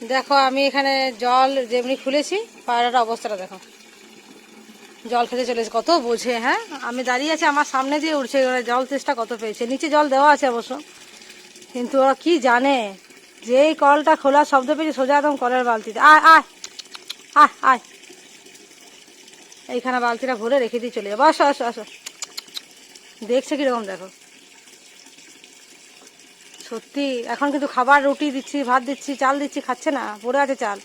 দেখো, আমি এখানে জল যেমনি খুলেছি পায়রাটার অবস্থাটা দেখো। জল খেতে চলেছে, কত বোঝে হ্যাঁ? আমি দাঁড়িয়ে আছি, আমার সামনে দিয়ে উঠছে ওরা জল তেষ্টা কত পেয়েছে? নিচে জল দেওয়া আছে অবশ্য। কিন্তু ওরা কি জানে? যেই কলটা খোলা শব্দ পেয়েছে, সোজা একদম কলের বালতিতে। আয় আয় আয় আয়। এইখানে বালতিটা ভরে রেখে দিয়ে চলে যাব আসো আসো আসো দেখছে কীরকম দেখো? সত্যি, এখন কিন্তু খাবার, রুটি দিচ্ছি, ভাত দিচ্ছি, চাল দিচ্ছি, খাচ্ছে না, পড়ে আছে চাল।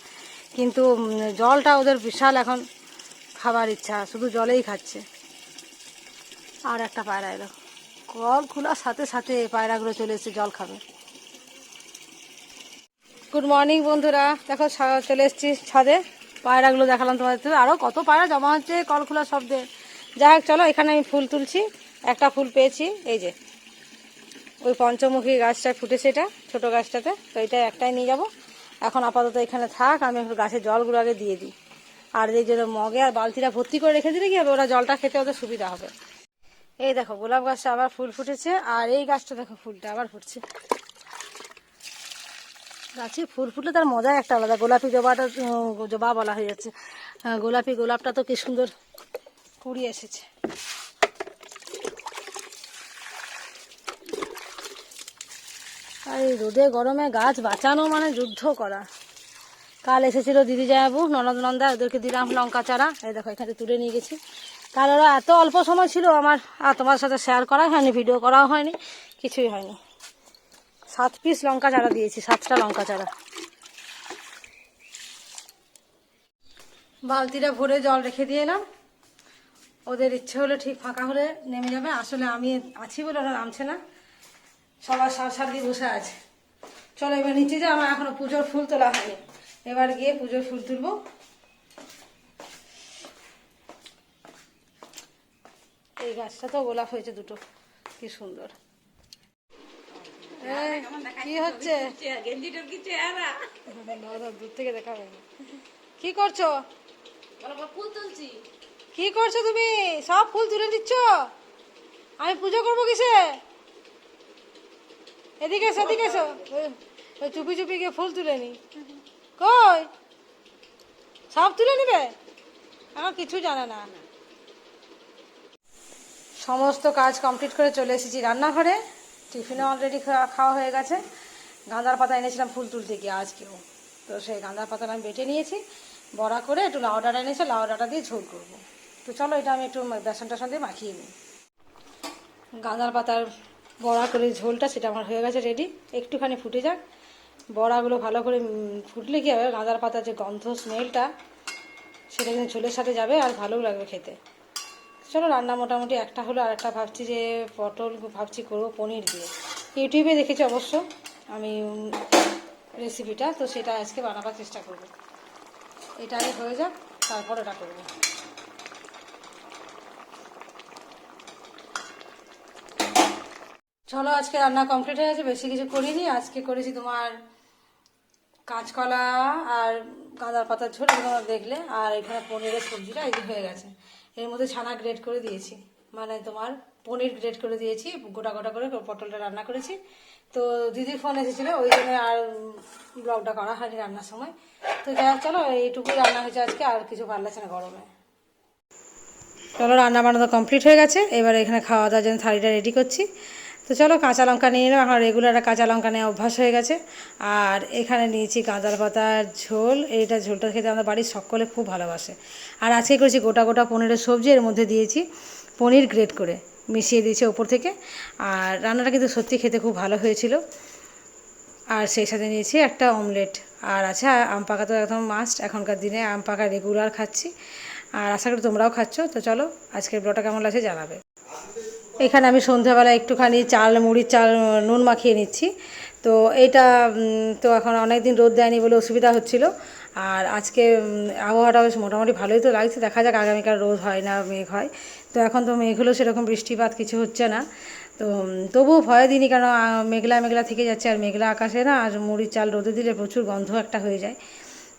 কিন্তু জলটা ওদের বিশাল এখন খাবার ইচ্ছা, শুধু জলেই খাচ্ছে। আর একটা পায়রা এলো। কল খোলার সাথে সাথে পায়রাগুলো চলে এসেছে, জল খাবে। গুড মর্নিং বন্ধুরা। দেখো চলে এসেছি ছাদে। পায়রাগুলো দেখালাম তোমাদের আরও কত পায়রা জমা হচ্ছে কল খোলার শব্দে। যাই হোক, চলো, এখানে আমি ফুল তুলছি। একটা ফুল পেয়েছি, এই যে। ওই পঞ্চমুখী গাছটা ফুটেছে এটা, ছোটো গাছটাতে। তো এটা একটাই নিয়ে যাব। এখন আপাতত এখানে থাক, আমি একটু গাছের জলগুলো আগে দিয়ে দিই। আর এই যে মগে আর বালতিটা ভর্তি করে রেখে দিলে কি হবে? ওরা জলটা খেতে ওদের সুবিধা হবে। এই দেখো, গোলাপ গাছটা আবার ফুল ফুটেছে, আর এই গাছটা দেখো, ফুলটা আবার ফুটছে। গাছে ফুল ফুটলে তার মজাই একটা আলাদা। গোলাপি জবাটা জবা বলা হয়ে যাচ্ছে। গোলাপি গোলাপটা তো কি সুন্দর কুড়ি এসেছে। আর এই রোদে গরমে গাছ বাঁচানো মানে যুদ্ধ করা। কাল এসেছিল দিদি জায়াবু ননদ নন্দা, ওদেরকে দিলাম লঙ্কা চারা। এই দেখো, এখানে তুলে নিয়ে গেছি। কাল ওরা এত অল্প সময় ছিল, আমার, আর তোমার সাথে শেয়ার করা হয়নি ভিডিও করাও হয়নি, কিছুই হয়নি। সাত পিস লঙ্কা চারা দিয়েছি, সাতটা লঙ্কা চারা। বালতিটা ভরে জল রেখে দিয়ে এলাম। ওদের ইচ্ছে হলে ঠিক ফাঁকা হলে নেমে যাবে। আসলে আমি আছি বলে ওরা নামছে না। সবার সার সার দিয়ে বসে আছে। চলো এবার নিচে যা আমার এখনও পুজোর ফুল তোলা হয়নি। এবার গিয়ে পুজোর ফুল তুলবো। এই গাছটা তো গোলাপ হয়েছে দুটো, কি সুন্দর। কি হচ্ছে? দূর থেকে। কি করছ? কি করছ তুমি? সব ফুল তুলে দিচ্ছ আমি পুজো করব কিসে? এদিকে এসো এদিকে এসো। ওই- চুপি চুপি গিয়ে ফুল তুলে নি। কই? সব তুলে নিবে? আমার কিছু জানে না। সমস্ত কাজ কমপ্লিট করে চলে এসেছি রান্নাঘরে। টিফিনও অলরেডি খাওয়া হয়ে গেছে। গাঁদার পাতা এনেছিলাম ফুল তুলতে গিয়ে আজকেও। তো সেই গাঁদার পাতাটা আমি বেটে নিয়েছি। বড়া করে একটু লাউ ডাঁটা এনেছে, লাউ ডাঁটা দিয়ে ঝোল করব। তো চলো এটা আমি একটু বেসন টেসন দিয়ে মাখিয়ে নিই। গাঁদার পাতার বড়া করে ঝোলটা, সেটা আমার হয়ে গেছে রেডি একটুখানি ফুটে যাক। বড়াগুলো ভালো করে ফুটলে কি হবে? গাঁদার পাতার যে গন্ধ স্মেলটা সেটা কিন্তু ঝোলের সাথে যাবে আর ভালোও লাগবে খেতে। চলো, রান্না মোটামুটি একটা হলো আর একটা ভাবছি যে পটল ভাবছি করব পনির দিয়ে। ইউটিউবে দেখেছি অবশ্য আমি রেসিপিটা তো সেটা আজকে বানাবার চেষ্টা করব। এটা আগে হয়ে যাক, তারপর এটা করব। চলো, আজকে রান্না কমপ্লিট হয়ে গেছে, বেশি কিছু করিনি। আজকে করেছি তোমার কাঁচকলা আর গাঁদার পাতার ঝোল তোমরা দেখলে। আর এখানে পনিরের সবজিটা এই হয়ে গেছে। এর মধ্যে ছানা গ্রেড করে দিয়েছি। মানে তোমার পনির গ্রেড করে দিয়েছি, গোটা গোটা করে পটলটা রান্না করেছি। তো দিদির ফোন এসেছিল, ওই জন্য আর ব্লগটা করা হয়নি রান্নার সময়। তো যাই হোক, চলো, এইটুকুই রান্না হয়েছে আজকে, আর কিছু ভালো লাগছে না গরমে। চলো রান্না বান্না তো কমপ্লিট হয়ে গেছে। এবার এখানে খাওয়া দাওয়ার জন্য থালিটা রেডি করছি। তো চলো কাঁচা লঙ্কা নিয়ে নেব এখন রেগুলার কাঁচা লঙ্কা নেওয়া অভ্যাস হয়ে গেছে। আর এখানে নিয়েছি গাঁদার পাতার ঝোল, এইটা ঝোলটা খেতে আমাদের বাড়ির সকলে খুব ভালোবাসে। আর আজকে করেছি গোটা গোটা পনিরের সবজি, এর মধ্যে দিয়েছি পনির গ্রেট করে, মিশিয়ে দিয়েছি ওপর থেকে। আর রান্নাটা কিন্তু সত্যি খেতে খুব ভালো হয়েছিল। আর সেই সাথে নিয়েছি একটা অমলেট। আর আছে আম পাকা তো একদম মাস্ট এখনকার দিনে আম পাকা রেগুলার খাচ্ছি। আর আশা করি তোমরাও খাচ্ছ। তো চলো, আজকের ব্লগটা কেমন লাগছে জানাবে। এখানে আমি সন্ধ্যাবেলা একটুখানি চাল, মুড়ির চাল, নুন মাখিয়ে নিচ্ছি। তো এইটা তো এখন অনেক দিন রোদ দেয়নি বলে অসুবিধা হচ্ছিল। আর আজকে আবহাওয়াটা বেশ মোটামুটি ভালোই তো লাগছে। দেখা যাক আগামীকাল রোদ হয় না মেঘ হয়। তো এখন তো মেঘ হলেও সেরকম বৃষ্টিপাত কিছু হচ্ছে না। তো তবুও ভয় দিনই কেন মেঘলা মেঘলা থেকে যাচ্ছে। আর মেঘলা আকাশে না, আর মুড়ির চাল রোদে দিলে প্রচুর গন্ধ একটা হয়ে যায়।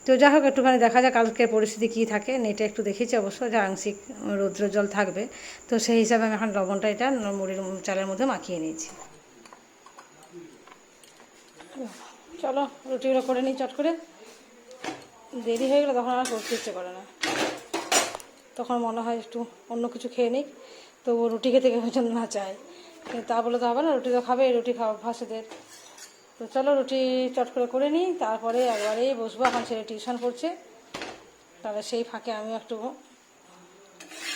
তো যাই হোক, একটুখানি দেখা যাক কালকের পরিস্থিতি কী থাকে। নেটে একটু দেখেছি অবশ্য যে আংশিক রৌদ্র জল থাকবে। তো সেই হিসাবে আমি এখন লবণটা এটা মুড়ির চালের মধ্যে মাখিয়ে নিয়েছি। চলো, রুটিগুলো করে নিই চট করে। দেরি হয়ে গেলে তখন আর করতে ইচ্ছে করে না। তখন মনে হয় একটু অন্য কিছু খেয়ে নিই তবু রুটি খেতে কেউ না চায়। তা বলে তো হবে না, রুটি তো খাবে রুটি খাওয়া অভ্যাসদের। তো চলো রুটি চট করে করে নিই, তারপরে একবারেই বসবো এখন ছেলে টিউশন পড়ছে। তাহলে সেই ফাঁকে আমি একটু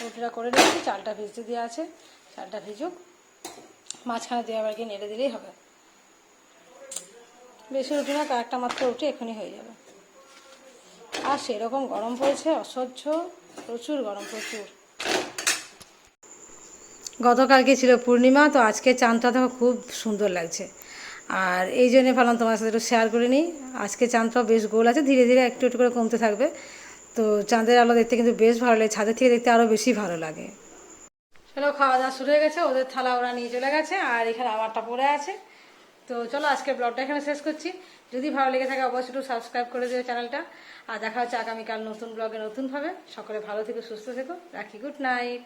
রুটিটা করে নিচ্ছি, চালটা ভিজতে দেওয়া আছে, চালটা ভিজুক। মাঝখানে দিয়ে আবার নেড়ে দিলেই হবে। বেশি রুটি না, কয়েকটা মাত্র রুটি এখনই হয়ে যাবে। আর সেরকম গরম পড়েছে, অসহ্য, প্রচুর গরম, প্রচুর। গতকালকে ছিল পূর্ণিমা, তো আজকে চাঁদটা দেখো খুব সুন্দর লাগছে। আর এই জন্যে ভাবলাম তোমার সাথে একটু শেয়ার করে নিই। আজকে চাঁদটাও বেশ গোল আছে, ধীরে ধীরে একটু একটু করে কমতে থাকবে। তো চাঁদের আলো দেখতে কিন্তু বেশ ভালো লাগে, ছাদের থেকে দেখতে আরও বেশি ভালো লাগে। চলো খাওয়া দাওয়া শুরু হয়ে গেছে, ওদের থালা ওরা নিয়ে চলে গেছে, আর এখানে আমারটা পড়ে আছে। তো চলো আজকের ব্লগটা এখানে শেষ করছি। যদি ভালো লেগে থাকে অবশ্যই একটু সাবস্ক্রাইব করে দিও চ্যানেলটা আর দেখা হচ্ছে আগামীকাল নতুন ব্লগে নতুনভাবে। সকলে ভালো থেকো, সুস্থ থেকো, রাখি গুড নাইট